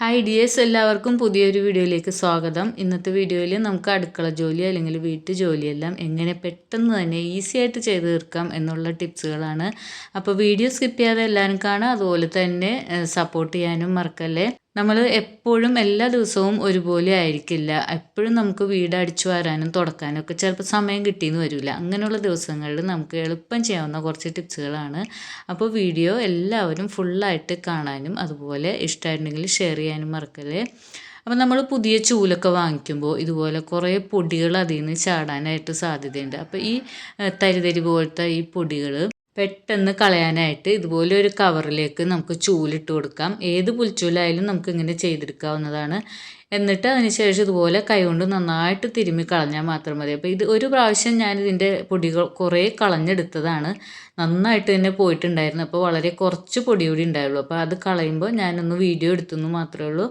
Hi dears എല്ലാവർക്കും പുതിയൊരു വീഡിയോയിലേക്ക് സ്വാഗതം. ഇന്നത്തെ വീഡിയോയിൽ നമുക്ക് അടുക്കള ജോലി അല്ലെങ്കിൽ വീട്ടു ജോലിയെല്ലാം എങ്ങനെ പെട്ടെന്ന് തന്നെ ഈസി ആയിട്ട് ചെയ്ത് തീർക്കാം എന്നുള്ള ടിപ്സുകളാണ്. അപ്പോൾ വീഡിയോ സ്കിപ്പ് ചെയ്യാതെ എല്ലാവരും കാണാം അതുപോലെ തന്നെ സപ്പോർട്ട് ചെയ്യാനും മറക്കല്ലേ? നമ്മൾ എപ്പോഴും എല്ലാ ദിവസവും ഒരുപോലെ ആയിരിക്കില്ല. എപ്പോഴും നമുക്ക് വീട് അടിച്ചു വാരാനും തുടക്കാനും ഒക്കെ ചിലപ്പോൾ സമയം കിട്ടിയെന്ന് വരില്ല അങ്ങനെയുള്ള ദിവസങ്ങളിൽ നമുക്ക് എളുപ്പം ചെയ്യാവുന്ന കുറച്ച് ടിപ്സുകളാണ്. അപ്പോൾ വീഡിയോ എല്ലാവരും ഫുള്ളായിട്ട് കാണാനും അതുപോലെ ഇഷ്ടമായിട്ടുണ്ടെങ്കിൽ ഷെയർ ചെയ്യാനും മറക്കല്ലേ. അപ്പോൾ നമ്മൾ പുതിയ ചൂലൊക്കെ വാങ്ങിക്കുമ്പോൾ ഇതുപോലെ കുറേ പൊടികൾ അതിൽ നിന്ന് ചാടാനായിട്ട് സാധ്യതയുണ്ട്. അപ്പോൾ ഈ തരിതരി പോലത്തെ ഈ പൊടികൾ പെട്ടെന്ന് കളയാനായിട്ട് ഇതുപോലെ ഒരു കവറിലേക്ക് നമുക്ക് ചൂലിട്ട് കൊടുക്കാം. ഏത് പുൽച്ചൂലായാലും നമുക്ക് ഇങ്ങനെ ചെയ്തെടുക്കാവുന്നതാണ്. എന്നിട്ട് അതിനുശേഷം ഇതുപോലെ കൈകൊണ്ട് നന്നായിട്ട് തിരുമ്മി കളഞ്ഞാൽ മാത്രം മതി. അപ്പോൾ ഇത് ഒരു പ്രാവശ്യം ഞാൻ ഇതിന്റെ പൊടികൾ കുറേ കളഞ്ഞെടുത്തതാണ്. നന്നായിട്ട് തന്നെ പോയിട്ടുണ്ടായിരുന്നു. അപ്പോൾ വളരെ കുറച്ച് പൊടി കൂടി ഉണ്ടായുള്ളൂ. അപ്പോൾ അത് കളയുമ്പോൾ ഞാനൊന്ന് വീഡിയോ എടുത്തെന്ന് മാത്രമേ ഉള്ളൂ.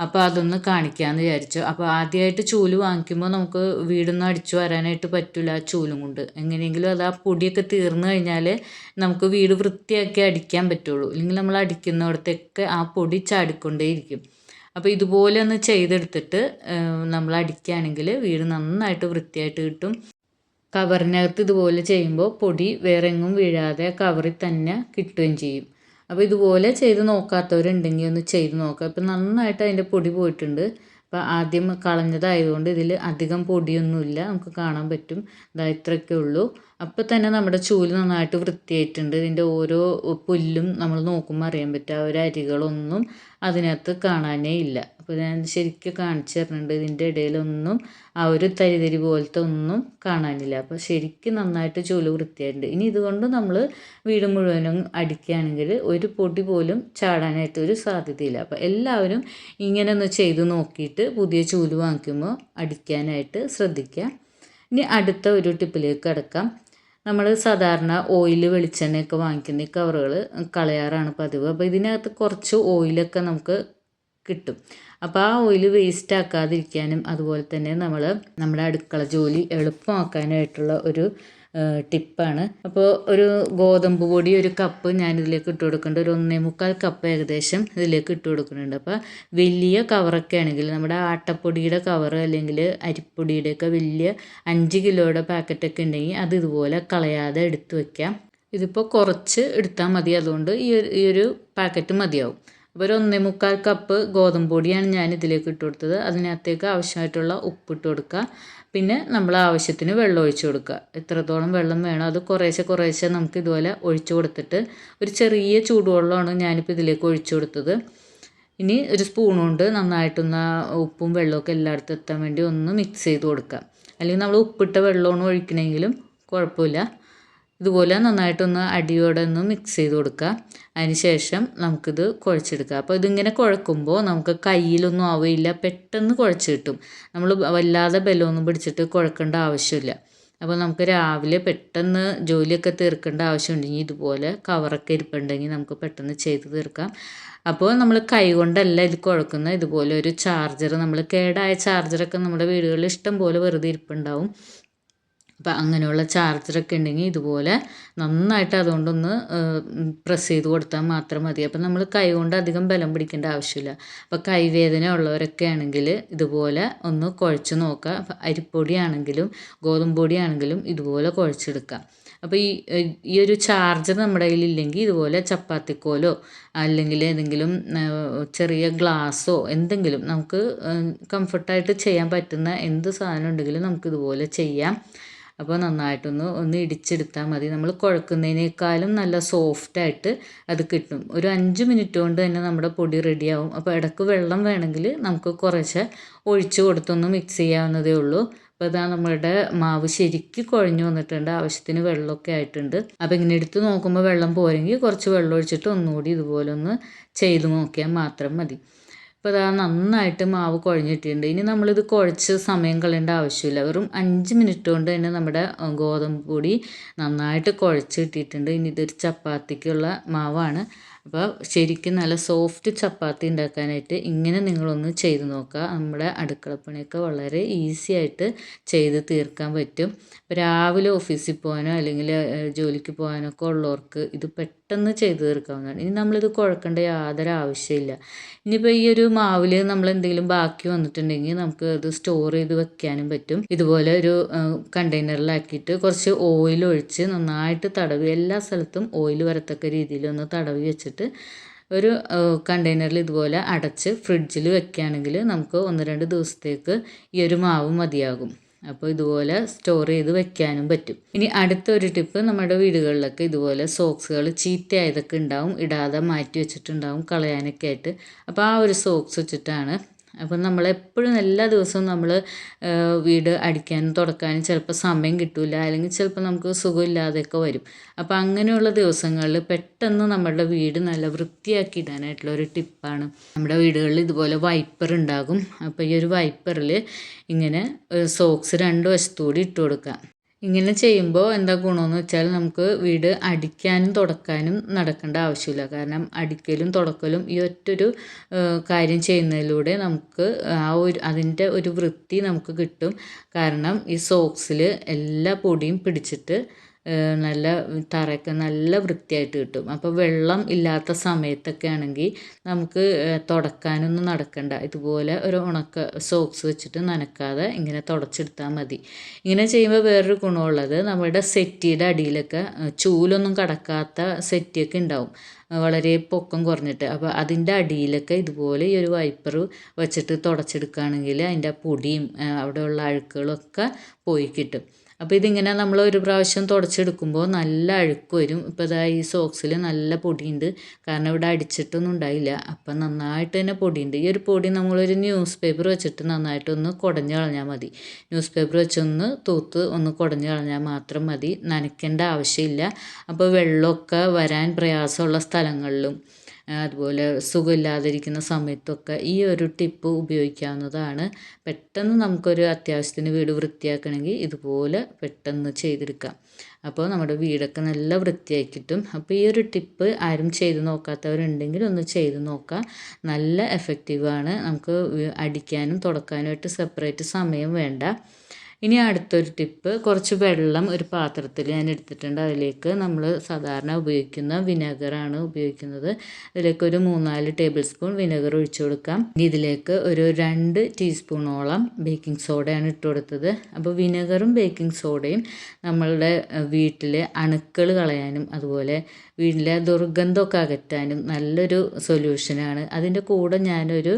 അപ്പോൾ അതൊന്ന് കാണിക്കാമെന്ന് വിചാരിച്ചു. അപ്പോൾ ആദ്യമായിട്ട് ചൂൽ വാങ്ങിക്കുമ്പോൾ നമുക്ക് വീടൊന്നും അടിച്ചു വരാനായിട്ട് പറ്റില്ല ആ ചൂലും കൊണ്ട്. എങ്ങനെയെങ്കിലും അത് ആ പൊടിയൊക്കെ തീർന്നു കഴിഞ്ഞാൽ നമുക്ക് വീട് വൃത്തിയാക്കി അടിക്കാൻ പറ്റുള്ളൂ. ഇല്ലെങ്കിൽ നമ്മൾ അടിക്കുന്നിടത്തൊക്കെ ആ പൊടി ചാടിക്കൊണ്ടേയിരിക്കും. അപ്പോൾ ഇതുപോലെ ഒന്ന് ചെയ്തെടുത്തിട്ട് നമ്മൾ അടിക്കുകയാണെങ്കിൽ വീട് നന്നായിട്ട് വൃത്തിയായിട്ട് കിട്ടും. കവറിനകത്ത് ഇതുപോലെ ചെയ്യുമ്പോൾ പൊടി വേറെ എങ്ങും വീഴാതെ കവറിൽ തന്നെ കിട്ടുകയും ചെയ്യും. അപ്പോൾ ഇതുപോലെ ചെയ്ത് നോക്കാത്തവരുണ്ടെങ്കിൽ ഒന്ന് ചെയ്ത് നോക്കാം. ഇപ്പം നന്നായിട്ട് അതിന്റെ പൊടി പോയിട്ടുണ്ട്. അപ്പോൾ ആദ്യം കളഞ്ഞതായതുകൊണ്ട് ഇതിൽ അധികം പൊടിയൊന്നുമില്ല. നമുക്ക് കാണാൻ പറ്റും. ഇതാ ഇത്രയൊക്കെ ഉള്ളൂ. അപ്പോൾ തന്നെ നമ്മുടെ ചൂൽ നന്നായിട്ട് വൃത്തിയായിട്ടുണ്ട്. ഇതിന്റെ ഓരോ പുല്ലും നമ്മൾ നോക്കുമ്പോൾ അറിയാൻ പറ്റും. ആ ഒരു അരികളൊന്നും അതിനകത്ത് കാണാനേ ഇല്ല. അപ്പോൾ ഞാൻ ശരിക്കും കാണിച്ചു തരുന്നുണ്ട്. ഇതിന്റെ ഇടയിലൊന്നും ആ ഒരു തരിതരി പോലത്തെ ഒന്നും കാണാനില്ല. അപ്പോൾ ശരിക്കും നന്നായിട്ട് ചൂൽ വൃത്തിയായിട്ടുണ്ട്. ഇനി ഇതുകൊണ്ട് നമ്മൾ വീട് മുഴുവനും അടിക്കുകയാണെങ്കിൽ ഒരു പൊടി പോലും ചാടാനായിട്ട് ഒരു സാധ്യതയില്ല. അപ്പോൾ എല്ലാവരും ഇങ്ങനെ ഒന്ന് ചെയ്ത് നോക്കിയിട്ട് പുതിയ ചൂൽ വാങ്ങിക്കുമ്പോൾ അടിക്കാനായിട്ട് ശ്രദ്ധിക്കുക. ഇനി അടുത്ത ഒരു ടിപ്പിലേക്ക് കിടക്കാം. നമ്മൾ സാധാരണ ഓയിൽ വെളിച്ചെണ്ണയൊക്കെ വാങ്ങിക്കുന്ന ഈ കവറുകൾ കളയാറാണ് പതിവ്. അപ്പോൾ ഇതിനകത്ത് കുറച്ച് ഓയിലൊക്കെ നമുക്ക് കിട്ടും. അപ്പോൾ ആ ഓയിൽ വേസ്റ്റ് ആക്കാതിരിക്കാനും അതുപോലെ തന്നെ നമ്മൾ നമ്മുടെ അടുക്കള ജോലി എളുപ്പമാക്കാനായിട്ടുള്ള ഒരു ടിപ്പാണ്. അപ്പോൾ ഒരു ഗോതമ്പ് പൊടി ഒരു കപ്പ് ഞാനിതിലേക്ക് ഇട്ട് കൊടുക്കുന്നുണ്ട്. ഒരു ഒന്നേ മുക്കാൽ കപ്പ് ഏകദേശം ഇതിലേക്ക് ഇട്ട് കൊടുക്കുന്നുണ്ട്. അപ്പോൾ വലിയ കവറൊക്കെ ആണെങ്കിൽ നമ്മുടെ ആട്ടപ്പൊടിയുടെ കവർ അല്ലെങ്കിൽ അരിപ്പൊടിയുടെയൊക്കെ വലിയ അഞ്ച് കിലോയുടെ പാക്കറ്റൊക്കെ ഉണ്ടെങ്കിൽ അത് ഇതുപോലെ കളയാതെ എടുത്ത് വയ്ക്കാം ഇതിപ്പോൾ കുറച്ച് എടുത്താൽ മതി. അതുകൊണ്ട് ഈ ഒരു ഈ ഒരു പാക്കറ്റ് മതിയാവും. ഒരു ഒന്നേ മുക്കാൽ കപ്പ് ഗോതമ്പ് പൊടിയാണ് ഞാൻ ഇതിലേക്ക് ഇട്ട് കൊടുത്തത്. അതിനകത്തേക്ക് ആവശ്യമായിട്ടുള്ള ഉപ്പ് ഇട്ട് കൊടുക്കുക. പിന്നെ നമ്മൾ ആവശ്യത്തിന് വെള്ളം ഒഴിച്ചു കൊടുക്കുക. എത്രത്തോളം വെള്ളം വേണോ അത് കുറേശ്ശെ കുറേശ്ശെ നമുക്ക് ഇതുപോലെ ഒഴിച്ചു കൊടുത്തിട്ട് ഒരു ചെറിയ ചൂടുവെള്ളമാണ് ഞാനിപ്പോൾ ഇതിലേക്ക് ഒഴിച്ചു കൊടുത്തത്. ഇനി ഒരു സ്പൂൺ കൊണ്ട് നന്നായിട്ടൊന്ന് ഉപ്പും വെള്ളമൊക്കെ എല്ലായിടത്തും എത്താൻ വേണ്ടി ഒന്ന് മിക്സ് ചെയ്ത് കൊടുക്കുക. അല്ലെങ്കിൽ നമ്മൾ ഉപ്പിട്ട വെള്ളമാണ് ഒഴിക്കണമെങ്കിലും കുഴപ്പമില്ല. ഇതുപോലെ നന്നായിട്ടൊന്ന് അടിയോടെ ഒന്ന് മിക്സ് ചെയ്ത് കൊടുക്കുക. അതിനുശേഷം നമുക്കിത് കുഴച്ചെടുക്കുക. അപ്പോൾ ഇതിങ്ങനെ കുഴക്കുമ്പോൾ നമുക്ക് കയ്യിലൊന്നും ആവുകയില്ല. പെട്ടെന്ന് കുഴച്ച് കിട്ടും. നമ്മൾ വല്ലാതെ ബലമൊന്നും പിടിച്ചിട്ട് കുഴക്കേണ്ട ആവശ്യമില്ല. അപ്പോൾ നമുക്ക് രാവിലെ പെട്ടെന്ന് ജോലിയൊക്കെ തീർക്കേണ്ട ആവശ്യമുണ്ടെങ്കിൽ ഇതുപോലെ കവറൊക്കെ ഇരിപ്പുണ്ടെങ്കിൽ നമുക്ക് പെട്ടെന്ന് ചെയ്ത് തീർക്കാം. അപ്പോൾ നമ്മൾ കൈ കൊണ്ടല്ല ഇത് കുഴക്കുന്ന ഇതുപോലെ ഒരു ചാർജർ നമ്മൾ കേടായ ചാർജറൊക്കെ നമ്മുടെ വീടുകളിൽ ഇഷ്ടം പോലെ വെറുതെ ഇരിപ്പുണ്ടാവും. അപ്പം അങ്ങനെയുള്ള ചാർജറൊക്കെ ഉണ്ടെങ്കിൽ ഇതുപോലെ നന്നായിട്ട് അതുകൊണ്ടൊന്ന് പ്രസ് ചെയ്ത് കൊടുത്താൽ മാത്രം മതി. അപ്പം നമ്മൾ കൈ കൊണ്ട് അധികം ബലം പിടിക്കേണ്ട ആവശ്യമില്ല. അപ്പോൾ കൈവേദന ഉള്ളവരൊക്കെ ആണെങ്കിൽ ഇതുപോലെ ഒന്ന് കുഴച്ച് നോക്കുക അപ്പം അരിപ്പൊടിയാണെങ്കിലും ഗോതമ്പ് പൊടിയാണെങ്കിലും ഇതുപോലെ കുഴച്ചെടുക്കുക അപ്പോൾ ഈ ഈ ഒരു ചാർജർ നമ്മുടെ കയ്യിലില്ലെങ്കിൽ ഇതുപോലെ ചപ്പാത്തിക്കോലോ അല്ലെങ്കിൽ ഏതെങ്കിലും ചെറിയ ഗ്ലാസ്സോ എന്തെങ്കിലും നമുക്ക് കംഫർട്ടായിട്ട് ചെയ്യാൻ പറ്റുന്ന എന്ത് സാധനം ഉണ്ടെങ്കിലും നമുക്കിതുപോലെ ചെയ്യാം. അപ്പോൾ നന്നായിട്ടൊന്ന് ഒന്ന് ഇടിച്ചെടുത്താൽ മതി. നമ്മൾ കുഴക്കുന്നതിനേക്കാളും നല്ല സോഫ്റ്റായിട്ട് അത് കിട്ടും. ഒരു അഞ്ച് മിനിറ്റ് കൊണ്ട് തന്നെ നമ്മുടെ പൊടി റെഡിയാവും അപ്പോൾ ഇടയ്ക്ക് വെള്ളം വേണമെങ്കിൽ നമുക്ക് കുറേശ്ശെ ഒഴിച്ച് കൊടുത്തൊന്ന് മിക്സ് ചെയ്യാവുന്നതേ ഉള്ളൂ. അപ്പോൾ ഇതാ നമ്മളുടെ മാവ് ശരിക്ക് കുഴഞ്ഞു വന്നിട്ടുണ്ട്. ആവശ്യത്തിന് വെള്ളമൊക്കെ ആയിട്ടുണ്ട്. അപ്പോൾ ഇങ്ങനെ എടുത്ത് നോക്കുമ്പോൾ വെള്ളം പോരെങ്കിൽ കുറച്ച് വെള്ളം ഒഴിച്ചിട്ട് ഒന്നുകൂടി ഇതുപോലെ ഒന്ന് ചെയ്ത് നോക്കിയാൽ മാത്രം മതി. അപ്പോൾ അതാ നന്നായിട്ട് മാവ് കുഴഞ്ഞിട്ടുണ്ട്. ഇനി നമ്മളിത് കുഴച്ച് സമയം കളയേണ്ട ആവശ്യമില്ല. വെറും അഞ്ച് മിനിറ്റ് കൊണ്ട് തന്നെ നമ്മുടെ ഗോതമ്പ് പൊടി നന്നായിട്ട് കുഴച്ച് കിട്ടിയിട്ടുണ്ട്. ഇനി ഇതൊരു ചപ്പാത്തിക്കുള്ള മാവാണ്. അപ്പോൾ ശരിക്കും നല്ല സോഫ്റ്റ് ചപ്പാത്തി ഉണ്ടാക്കാനായിട്ട് ഇങ്ങനെ നിങ്ങളൊന്ന് ചെയ്ത് നോക്കുക. നമ്മുടെ അടുക്കളപ്പണിയൊക്കെ വളരെ ഈസി ആയിട്ട് ചെയ്ത് തീർക്കാൻ പറ്റും. രാവിലെ ഓഫീസിൽ പോകാനോ അല്ലെങ്കിൽ ജോലിക്ക് പോകാനോ ഒക്കെ ഉള്ളവർക്ക് ഇത് പെട്ടെന്ന് ചെയ്ത് തീർക്കാവുന്നതാണ്. ഇനി നമ്മളിത് കുഴക്കേണ്ട യാതൊരു ആവശ്യമില്ല ഇനിയിപ്പോൾ ഈ ഒരു മാവിൽ നമ്മൾ എന്തെങ്കിലും ബാക്കി വന്നിട്ടുണ്ടെങ്കിൽ നമുക്ക് അത് സ്റ്റോർ ചെയ്ത് വെക്കാനും പറ്റും. ഇതുപോലെ ഒരു കണ്ടെയ്നറിലാക്കിയിട്ട് കുറച്ച് ഓയിൽ ഒഴിച്ച് നന്നായിട്ട് തടവി എല്ലാ സ്ഥലത്തും ഓയിൽ വരത്തക്ക രീതിയിൽ ഒന്ന് തടവി വെച്ചിട്ട് ഒരു കണ്ടെയ്നറിൽ ഇതുപോലെ അടച്ച് ഫ്രിഡ്ജിൽ വെക്കുകയാണെങ്കിൽ നമുക്ക് ഒന്ന് രണ്ട് ദിവസത്തേക്ക് ഈ ഒരു മാവ് മതിയാകും. അപ്പോൾ ഇതുപോലെ സ്റ്റോർ ചെയ്ത് വെക്കാനും പറ്റും. ഇനി അടുത്തൊരു ടിപ്പ് നമ്മുടെ വീടുകളിലൊക്കെ ഇതുപോലെ സോക്സുകൾ ചീത്തയായതൊക്കെ ഉണ്ടാവും. ഇടാതെ മാറ്റി വെച്ചിട്ടുണ്ടാവും. കളയാനൊക്കെ ആയിട്ട്. അപ്പോൾ ആ ഒരു സോക്സ് വെച്ചിട്ടാണ് അപ്പം നമ്മൾ എപ്പോഴും എല്ലാ ദിവസവും നമ്മൾ വീട് അടിക്കാനും തുടക്കാനും ചിലപ്പോൾ സമയം കിട്ടില്ല അല്ലെങ്കിൽ ചിലപ്പോൾ നമുക്ക് സുഖമില്ലാതെയൊക്കെ വരും. അപ്പോൾ അങ്ങനെയുള്ള ദിവസങ്ങളിൽ പെട്ടെന്ന് നമ്മളുടെ വീട് നല്ല വൃത്തിയാക്കി ഇടാനായിട്ടുള്ള ഒരു ടിപ്പാണ്. നമ്മുടെ വീടുകളിൽ ഇതുപോലെ വൈപ്പർ ഉണ്ടാകും. അപ്പോൾ ഈ ഒരു വൈപ്പറിൽ ഇങ്ങനെ സോക്സ് രണ്ട് വശത്തുകൂടി ഇട്ട് കൊടുക്കുക. ഇങ്ങനെ ചെയ്യുമ്പോൾ എന്താ ഗുണമെന്ന് വെച്ചാൽ നമുക്ക് വീട് അടിക്കാനും തുടക്കാനും നടക്കേണ്ട ആവശ്യമില്ല. കാരണം അടിക്കലും തുടക്കലും ഈ ഒറ്റൊരു കാര്യം ചെയ്യുന്നതിലൂടെ നമുക്ക് ആ ഒരു അതിന്റെ ഒരു വൃത്തി നമുക്ക് കിട്ടും. കാരണം ഈ സോക്സിൽ എല്ലാ പൊടിയും പിടിച്ചിട്ട് നല്ല തറയൊക്കെ നല്ല വൃത്തിയായിട്ട് കിട്ടും. അപ്പോൾ വെള്ളം ഇല്ലാത്ത സമയത്തൊക്കെ ആണെങ്കിൽ നമുക്ക് തുടക്കാനൊന്നും നടക്കണ്ട. ഇതുപോലെ ഒരു ഉണക്ക സോക്സ് വെച്ചിട്ട് നനക്കാതെ ഇങ്ങനെ തുടച്ചെടുത്താൽ മതി. ഇങ്ങനെ ചെയ്യുമ്പോൾ വേറൊരു ഗുണമുള്ളത് നമ്മുടെ സെറ്റിയുടെ അടിയിലൊക്കെ ചൂലൊന്നും കടക്കാത്ത സെറ്റിയൊക്കെ ഉണ്ടാവും വളരെ പൊക്കം കുറഞ്ഞിട്ട്. അപ്പോൾ അതിന്റെ അടിയിലൊക്കെ ഇതുപോലെ ഈ ഒരു വൈപ്പർ വെച്ചിട്ട് തുടച്ചെടുക്കുകയാണെങ്കിൽ അതിന്റെ പൊടിയും അവിടെയുള്ള അഴുക്കുകളൊക്കെ പോയി കിട്ടും. അപ്പോൾ ഇതിങ്ങനെ നമ്മൾ ഒരു പ്രാവശ്യം തുടച്ചെടുക്കുമ്പോൾ നല്ല അഴുക്ക് വരും. ഇപ്പോൾ ഇതാ ഈ സോക്സിൽ നല്ല പൊടിയുണ്ട്. കാരണം ഇവിടെ അടിച്ചിട്ടൊന്നും ഉണ്ടായില്ല. അപ്പം നന്നായിട്ട് തന്നെ പൊടിയുണ്ട്. ഈ ഒരു പൊടി നമ്മളൊരു ന്യൂസ് പേപ്പർ വെച്ചിട്ട് നന്നായിട്ടൊന്ന് കുടഞ്ഞ് കളഞ്ഞാൽ മതി. ന്യൂസ് പേപ്പർ വെച്ചൊന്ന് തൂത്ത് ഒന്ന് കുടഞ്ഞ് കളഞ്ഞാൽ മാത്രം മതി. നനയ്ക്കേണ്ട ആവശ്യമില്ല. അപ്പോൾ വെള്ളമൊക്കെ വരാൻ പ്രയാസമുള്ള സ്ഥലങ്ങളിലും. അതുപോലെ സുഖമില്ലാതിരിക്കുന്ന സമയത്തൊക്കെ ഈ ഒരു ടിപ്പ് ഉപയോഗിക്കാവുന്നതാണ്. പെട്ടെന്ന് നമുക്കൊരു അത്യാവശ്യത്തിന് വീട് വൃത്തിയാക്കണമെങ്കിൽ ഇതുപോലെ പെട്ടെന്ന് ചെയ്തെടുക്കാം. അപ്പോൾ നമ്മുടെ വീടൊക്കെ നല്ല വൃത്തിയാക്കിയിട്ടും അപ്പോൾ ഈ ഒരു ടിപ്പ് ആരും ചെയ്ത് നോക്കാത്തവരുണ്ടെങ്കിൽ ഒന്ന് ചെയ്ത് നോക്കാം. നല്ല എഫക്റ്റീവാണ് നമുക്ക് അടിക്കാനും തുടക്കാനുമായിട്ട് സെപ്പറേറ്റ് സമയം വേണ്ട. ഇനി അടുത്തൊരു ടിപ്പ് കുറച്ച് വെള്ളം ഒരു പാത്രത്തിൽ ഞാൻ എടുത്തിട്ടുണ്ട്. അതിലേക്ക് നമ്മൾ സാധാരണ ഉപയോഗിക്കുന്ന വിനെഗറാണ് ഉപയോഗിക്കുന്നത്. അതിലേക്ക് ഒരു മൂന്നാൽ ടേബിൾ സ്പൂൺ വിനെഗർ ഒഴിച്ചു കൊടുക്കാം. ഇനി ഇതിലേക്ക് ഒരു രണ്ട് ടീസ്പൂണോളം ബേക്കിംഗ് സോഡയാണ് ഇട്ട് കൊടുത്തത്. അപ്പോൾ വിനെഗറും ബേക്കിംഗ് സോഡയും നമ്മളുടെ വീട്ടിലെ അണുക്കൾ കളയാനും അതുപോലെ വീട്ടിലെ ദുർഗന്ധമൊക്കെ അകറ്റാനും നല്ലൊരു സൊല്യൂഷനാണ് അതിന്റെ കൂടെ ഞാനൊരു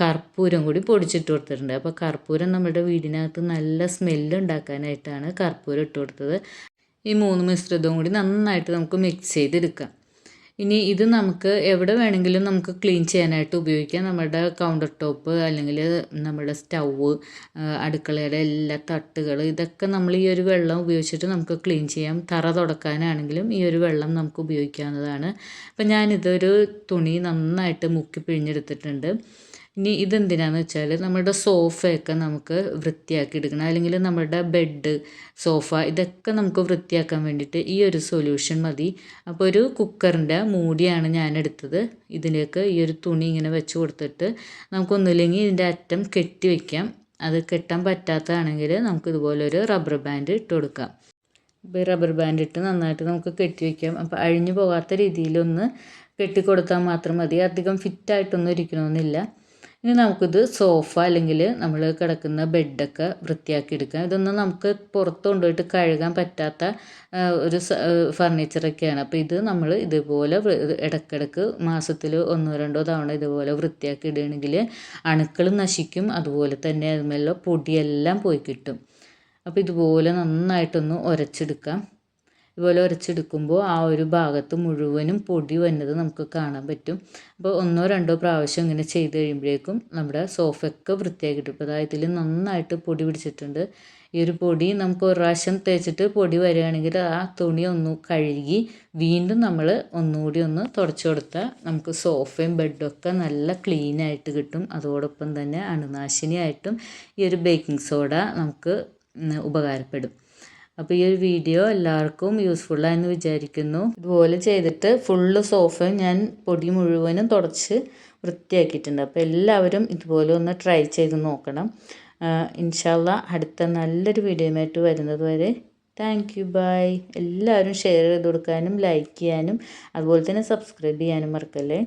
കർപ്പൂരം കൂടി പൊടിച്ചിട്ട് കൊടുത്തിട്ടുണ്ട്. അപ്പോൾ കർപ്പൂരം നമ്മുടെ വീടിനകത്ത് നല്ല സ്മെല്ല് ഉണ്ടാക്കാനായിട്ടാണ് കർപ്പൂരം ഇട്ട് കൊടുത്തത്. ഈ മൂന്ന് മിശ്രിതവും കൂടി നന്നായിട്ട് നമുക്ക് മിക്സ് ചെയ്തെടുക്കാം. ഇനി ഇത് നമുക്ക് എവിടെ വേണമെങ്കിലും നമുക്ക് ക്ലീൻ ചെയ്യാനായിട്ട് ഉപയോഗിക്കാം. നമ്മുടെ കൗണ്ടർ ടോപ്പ് അല്ലെങ്കിൽ നമ്മുടെ സ്റ്റൗവ് അടുക്കളയുടെ എല്ലാ തട്ടുകൾ ഇതൊക്കെ നമ്മൾ ഈ ഒരു വെള്ളം ഉപയോഗിച്ചിട്ട് നമുക്ക് ക്ലീൻ ചെയ്യാം. തറ തുടക്കാനാണെങ്കിലും ഈ ഒരു വെള്ളം നമുക്ക് ഉപയോഗിക്കാവുന്നതാണ്. അപ്പം ഞാനിതൊരു തുണി നന്നായിട്ട് മുക്കി പിഴിഞ്ഞെടുത്തിട്ടുണ്ട്. ഇനി ഇതെന്തിനാന്ന് വെച്ചാൽ നമ്മുടെ സോഫയൊക്കെ നമുക്ക് വൃത്തിയാക്കി എടുക്കണം. അല്ലെങ്കിൽ നമ്മുടെ ബെഡ് സോഫ ഇതൊക്കെ നമുക്ക് വൃത്തിയാക്കാൻ വേണ്ടിയിട്ട് ഈ ഒരു സൊല്യൂഷൻ മതി. അപ്പോൾ ഒരു കുക്കറിന്റെ മൂടിയാണ് ഞാൻ എടുത്തത് ഇതിലേക്ക് ഈ ഒരു തുണി ഇങ്ങനെ വെച്ച് കൊടുത്തിട്ട് നമുക്കൊന്നുമില്ലെങ്കിൽ ഇതിന്റെ അറ്റം കെട്ടി വയ്ക്കാം അത് കെട്ടാൻ പറ്റാത്തതാണെങ്കിൽ നമുക്ക് ഇതുപോലെ ഒരു റബ്ബർ ബാൻഡ് ഇട്ട് കൊടുക്കാം. ഇപ്പോൾ റബ്ബർ ബാൻഡ് ഇട്ട് നന്നായിട്ട് നമുക്ക് കെട്ടി വയ്ക്കാം അപ്പോൾ അഴിഞ്ഞു പോകാത്ത രീതിയിലൊന്ന് കെട്ടിക്കൊടുത്താൽ മാത്രം മതി. അധികം ഫിറ്റായിട്ടൊന്നും ഇരിക്കണമെന്നില്ല. ഇനി നമുക്കിത് സോഫ അല്ലെങ്കിൽ നമ്മൾ കിടക്കുന്ന ബെഡൊക്കെ വൃത്തിയാക്കി എടുക്കാം ഇതൊന്നും നമുക്ക് പുറത്ത് കൊണ്ടുപോയിട്ട് കഴുകാൻ പറ്റാത്ത ഒരു ഫർണിച്ചറൊക്കെയാണ്. അപ്പോൾ ഇത് നമ്മൾ ഇതുപോലെ ഇടക്കിടക്ക് മാസത്തിൽ ഒന്നോ രണ്ടോ തവണ ഇതുപോലെ വൃത്തിയാക്കി ഇടുകയാണെങ്കിൽ അണുക്കൾ നശിക്കും. അതുപോലെ തന്നെ അതുമല്ല പൊടിയെല്ലാം പോയി കിട്ടും. അപ്പോൾ ഇതുപോലെ നന്നായിട്ടൊന്ന് ഉരച്ചെടുക്കാം. ഇതുപോലെ ഉരച്ചെടുക്കുമ്പോൾ ആ ഒരു ഭാഗത്ത് മുഴുവനും പൊടി വന്നത് നമുക്ക് കാണാൻ പറ്റും. അപ്പോൾ ഒന്നോ രണ്ടോ പ്രാവശ്യം ഇങ്ങനെ ചെയ്ത് കഴിയുമ്പോഴേക്കും നമ്മുടെ സോഫയൊക്കെ വൃത്തിയാക്കിയിട്ട് ഇപ്പോൾ അതായത് ഇതിൽ നന്നായിട്ട് പൊടി പിടിച്ചിട്ടുണ്ട്. ഈ ഒരു പൊടി നമുക്ക് ഒരു പ്രാവശ്യം തേച്ചിട്ട് പൊടി വരികയാണെങ്കിൽ ആ തുണി ഒന്ന് കഴുകി വീണ്ടും നമ്മൾ ഒന്നുകൂടി ഒന്ന് തുടച്ചു കൊടുത്താൽ നമുക്ക് സോഫയും ബെഡും ഒക്കെ നല്ല ക്ലീൻ ആയിട്ട് കിട്ടും. അതോടൊപ്പം തന്നെ അണുനാശിനിയായിട്ടും ഈ ഒരു ബേക്കിംഗ് സോഡ നമുക്ക് ഉപകാരപ്പെടും. അപ്പോൾ ഈ ഒരു വീഡിയോ എല്ലാവർക്കും യൂസ്ഫുള്ളായെന്ന് വിചാരിക്കുന്നു. ഇതുപോലെ ചെയ്തിട്ട് ഫുള്ള് സോഫ ഞാൻ പൊടി മുഴുവനും തുടച്ച് വൃത്തിയാക്കിയിട്ടുണ്ട്. അപ്പോൾ എല്ലാവരും ഇതുപോലെ ഒന്ന് ട്രൈ ചെയ്ത് നോക്കണം. ഇൻഷാല്ല അടുത്ത നല്ലൊരു വീഡിയോയുമായിട്ട് വരുന്നത് വരെ താങ്ക് യു ബൈ എല്ലാവരും ഷെയർ ചെയ്ത് കൊടുക്കാനും ലൈക്ക് ചെയ്യാനും അതുപോലെ തന്നെ സബ്സ്ക്രൈബ് ചെയ്യാനും മറക്കല്ലേ?